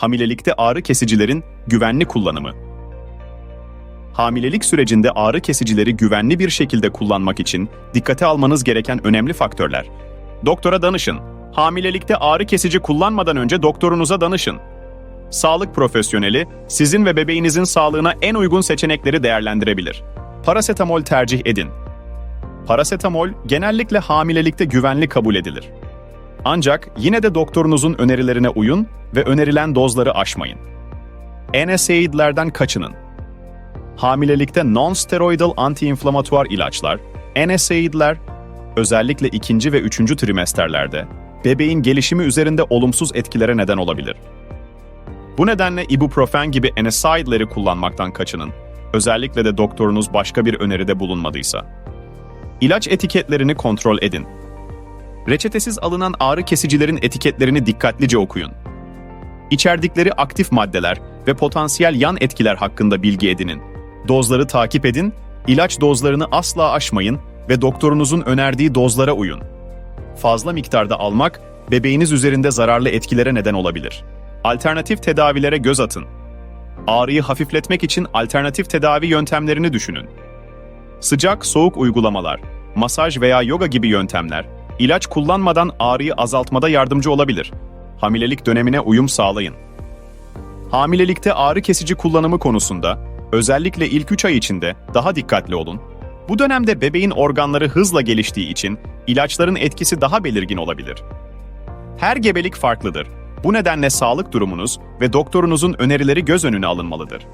Hamilelikte ağrı kesicilerin güvenli kullanımı. Hamilelik sürecinde ağrı kesicileri güvenli bir şekilde kullanmak için dikkate almanız gereken önemli faktörler. Doktora danışın. Hamilelikte ağrı kesici kullanmadan önce doktorunuza danışın. Sağlık profesyoneli sizin ve bebeğinizin sağlığına en uygun seçenekleri değerlendirebilir. Parasetamol tercih edin. Parasetamol genellikle hamilelikte güvenli kabul edilir. Ancak yine de doktorunuzun önerilerine uyun ve önerilen dozları aşmayın. NSAID'lerden kaçının. Hamilelikte non-steroidal anti-inflamatuar ilaçlar, NSAID'ler, özellikle ikinci ve üçüncü trimesterlerde, bebeğin gelişimi üzerinde olumsuz etkilere neden olabilir. Bu nedenle ibuprofen gibi NSAID'leri kullanmaktan kaçının, özellikle de doktorunuz başka bir öneride bulunmadıysa. İlaç etiketlerini kontrol edin. Reçetesiz alınan ağrı kesicilerin etiketlerini dikkatlice okuyun. İçerdikleri aktif maddeler ve potansiyel yan etkiler hakkında bilgi edinin. Dozları takip edin, ilaç dozlarını asla aşmayın ve doktorunuzun önerdiği dozlara uyun. Fazla miktarda almak, bebeğiniz üzerinde zararlı etkilere neden olabilir. Alternatif tedavilere göz atın. Ağrıyı hafifletmek için alternatif tedavi yöntemlerini düşünün. Sıcak, soğuk uygulamalar, masaj veya yoga gibi yöntemler, ilaç kullanmadan ağrıyı azaltmada yardımcı olabilir. Hamilelik dönemine uyum sağlayın. Hamilelikte ağrı kesici kullanımı konusunda, özellikle ilk 3 ay içinde daha dikkatli olun. Bu dönemde bebeğin organları hızla geliştiği için ilaçların etkisi daha belirgin olabilir. Her gebelik farklıdır. Bu nedenle sağlık durumunuz ve doktorunuzun önerileri göz önüne alınmalıdır.